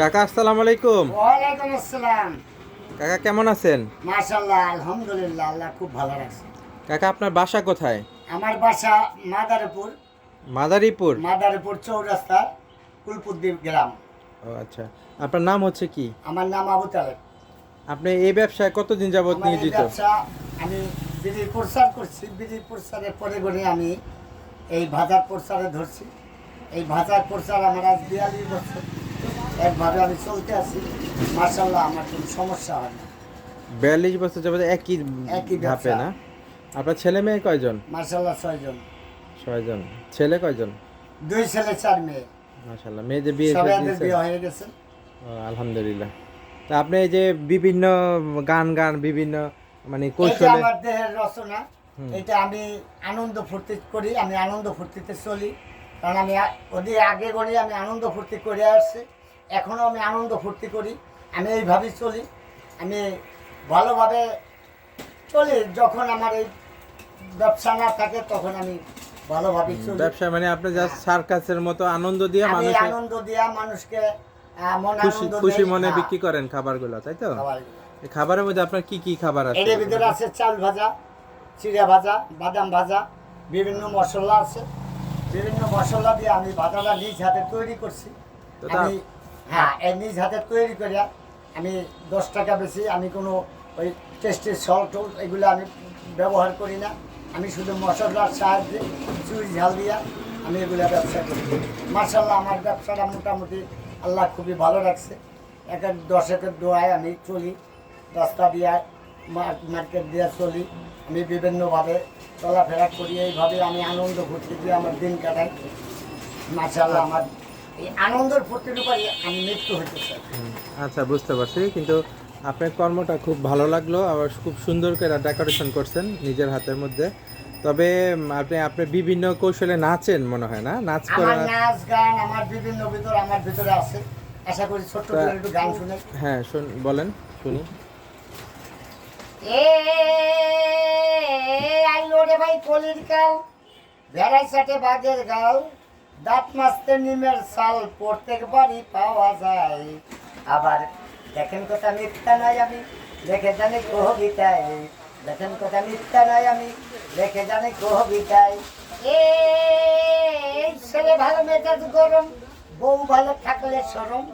কাকা আসসালামু আলাইকুম। ওয়ালাইকুম আসসালাম। কাকা কেমন আছেন? মাশাল্লাহ আলহামদুলিল্লাহ আল্লাহ খুব ভালো রাখছে। কাকা আপনার বাসা কোথায়? আমার বাসা মাদারীপুর। মাদারীপুর? মাদারীপুর চৌরাস্তা কুলপুদ্দীপ গ্রাম। ও আচ্ছা। আপনার নাম হচ্ছে কি? আমার নাম আবু তালেব। আপনি এই ব্যবসায় কতদিন যাবত নিয়োজিত? আমি বিড়ি প্রচার করছি। বিড়ি প্রচারের পরে করে আমি এই ভাজার প্রচারে ধরছি। এই ভাজার প্রচার আমার আজ বিয়াল্লিশ বছর। একভাবে আমি চলতে আছি মার্শাল্লাহ আমার কোনো সমস্যা হয় না। বিয়াল্লিশ বছর যাবত একই একই ধাপে না? আপনার ছেলে মেয়ে কয়জন? মার্শাল্লাহ ছয়জন। ছয়জন। ছেলে কয়জন? দুই ছেলে চার মেয়ে। মাশাল্লাহ মেয়ে যে বিয়ে হয়ে গেছে। আলহামদুলিল্লাহ। তা আপনি এই যে বিভিন্ন গান গান বিভিন্ন মানে কৌশলে আমার দেহের রচনা এটা আমি আনন্দ ফুর্তি করি আমি আনন্দ ফুর্তিতে চলি। কারণ আমি ওদের আগে করে আমি আনন্দ ফুর্তি করে আসছি। এখনও আমি আনন্দ ফুর্তি করি আমি এইভাবেই চলি আমি ভালোভাবে চলি যখন আমার এই ব্যবসা না থাকে তখন আমি ভালোভাবে চলি। ব্যবসা মানে আপনি জাস্ট সার্কাসের মতো আনন্দ দিয়ে আমি মানুষের আনন্দ দিয়া মানুষকে মন খুশি খুশি মনে হ্যাঁ, বিক্রি করেন খাবারগুলো তাই তো? খাবারের মধ্যে আপনার কি কি খাবার আছে? এর ভিতরে আছে চাল ভাজা চিড়া ভাজা বাদাম ভাজা বিভিন্ন মশলা আছে। বিভিন্ন মশলা দিয়ে আমি ভাজাটা নিজ হাতে তৈরি করছি। আমি হ্যাঁ এই নিজ হাতে তৈরি করিয়া আমি দশ টাকা বেশি, আমি কোনো ওই টেস্টের সল টল এগুলো আমি ব্যবহার করি না। আমি শুধু মশলার সাহায্যে চুই ঝাল দিয়া আমি এগুলো ব্যবসা করি। মার্শাল্লাহ আমার ব্যবসাটা মোটামুটি আল্লাহ খুবই ভালো রাখছে। এক এক দশকের দোয়ায় আমি চলি, রাস্তা দিয়া মার- মার্কেট দিয়া চলি। আমি বিভিন্নভাবে চলাফেরা করি, এইভাবে আমি আনন্দ ফুর্তি দিয়ে আমার দিন কাটাই। মার্শাল্লাহ আমার এই আনন্দের ফুর্তির উপরে আমি মৃত্যু চাই। আচ্ছা বুঝতে পারছি। কিন্তু আপনার কর্মটা খুব ভালো লাগল আবার খুব সুন্দর করে ডেকোরেশন করছেন নিজের হাতের মধ্যে। তবে আপনি আপনি বিভিন্ন কৌশলে নাচেন মনে হয় না? নাচ করা নাচ গান আমার বিভিন্ন ভিতর আমার ভিতরে আছে। আশা করি ছোট্ট করে একটু গান শুনে। হ্যাঁ শুন বলেন শুনি। এ আইলো রে ভাই কলির কাল ভেড়াই সাথে বাঘের গাল দাঁত মাসতে নিমের সাল প্রত্যেক বাড়ি পাওয়া যায়। আবার দেখেন কথা মিথ্যা নাই আমি, দেখে জানি কবিতায় দেখেন কথা মিথ্যা নাই আমি, দেখে জানি কবিতায় এই ছেলে ভালো মেজাজ গরম, বউ ভালো থাকলে সরম,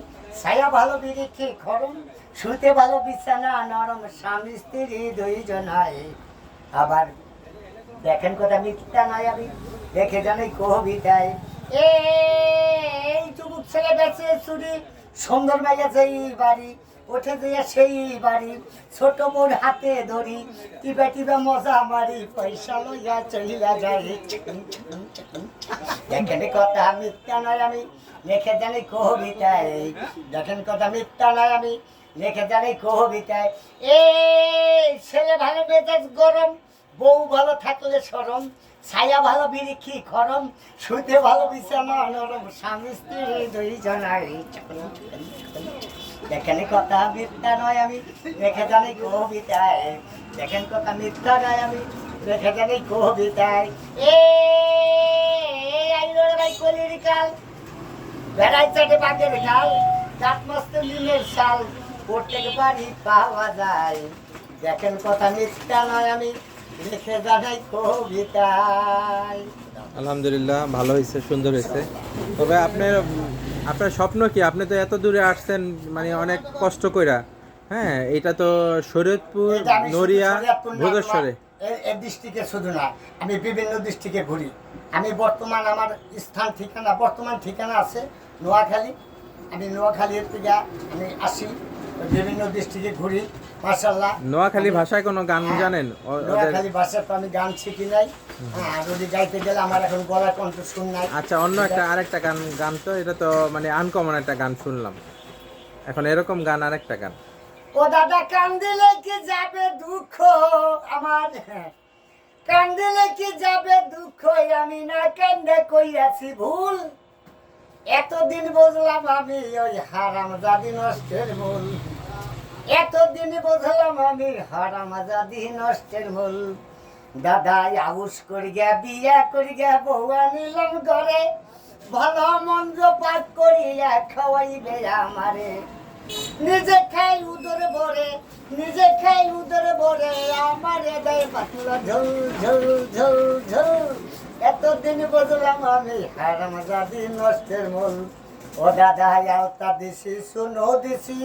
ছায়া ভালো বিরিখি খরম, শুতে ভালো বিছানা, নরম স্বামী, স্ত্রী দুইজনায় আবার দেখেন কথা মিথ্যা নাই আমি, দেখে জানি কবিতায় এই যুবক ছেলে বেঁচে চুরি, সুন্দর মেগেছে এই বাড়ি ওঠে দিয়ে সেই বাড়ি, ছোট মোর হাতে ধরি টিপে টিপে মজা মারি, পয়সা লইয়া চলিলা যায় দেখেন কথা মিথ্যা নয় আমি, লিখে জানি কবিতায়। দেখেন কথা মিথ্যা নয় আমি, লিখে জানি কবিতায়। এই ছেলে ভালো মেজাজ গরম বউ ভালো থাকলে সরম, ছায়া ভালো বিরিখি খরম শুতে ভালো বিছানা নরম। স্বামী, স্ত্রী দুইজনাই দেখেন কথা মিথ্যা নয় আমি রেখে জানি কবিতায়। দেখেন কথা মিথ্যা নয় আমি, দেখে জানি কবিতায়। এ ভাই পাওয়া যায়। দেখেন কথা মিথ্যা নয় আমি লিখে জানাই কবিতায়। আলহামদুলিল্লাহ ভালো হয়েছে সুন্দর হয়েছে। তবে আপনার আপনার স্বপ্ন কি? আপনি তো এত দূরে আসছেন মানে অনেক কষ্ট কইরা। হ্যাঁ এটা তো শরীয়তপুর নড়িয়া ভোগেশ্বরে ডিস্ট্রিক্টে শুধু না আমি বিভিন্ন ডিস্ট্রিক্টে ঘুরি। আমি বর্তমান আমার স্থান ঠিকানা বর্তমান ঠিকানা আছে নোয়াখালী। আমি নোয়াখালীর থেকে আমি আসি বিভিন্ন ডিস্ট্রিক্টে ঘুরি। নোয়াখালী ভাষায় কোনো গান জানেন? ও- ওদের নোয়াখালী ভাষায় তো আমি গান শিখি নাই। হ্যাঁ আর যদি গাইতে গেলে আমার এখন গলা কণ্ঠ শুন নাই। আচ্ছা অন্য একটা আরেকটা গান গান তো এটা তো মানে আনকমন একটা গান শুনলাম। এখন এরকম গান আরেকটা গান। ও দাদা কান্দিলে কি যাবে দুঃখ আমার। কান্দিলে কি যাবে দুঃখ আমি না কান্দে কইয়াছি ভুল। এতদিন বুঝলাম আমি ওই হারাম জাদি নষ্টের মূল এতদিন বুঝলাম আমি হারাম জাদি নষ্টের মূল। দাদা আউস করি গিয়া বিয়া করি গিয়া বউ আনিলাম ঘরে। ভালো মন্দ পাক করিয়া খাওয়াইবে আমারে। নিজে খাই উদর ভরে, নিজে খাই উদর ভরে, আমারে দেয় পাতলা ঝোল ঝোল ঝোল ঝোল। এতদিন বুঝলাম আমি হারাম জাদি নষ্টের মূল। ও দাদা আলতা দিছি শুনো দিছি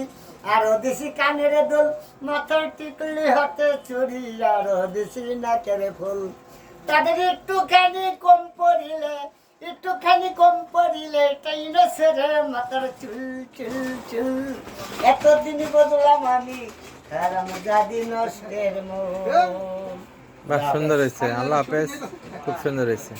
আরও দিছি কানের দোল মাথার টিকলি হাতে চুরি আরও দিছি নাকের ফুল। তাদের একটুখানি কম পড়িলে একটুখানি কম পড়িলে টাইনে সেরে মাথার চুল চুল চুল। এতদিন বুঝলাম আমি হারাম জাদি নষ্টের মূল বাহ সুন্দর হয়েছে। আল্লাহ হাফেজ খুব সুন্দর হয়েছে।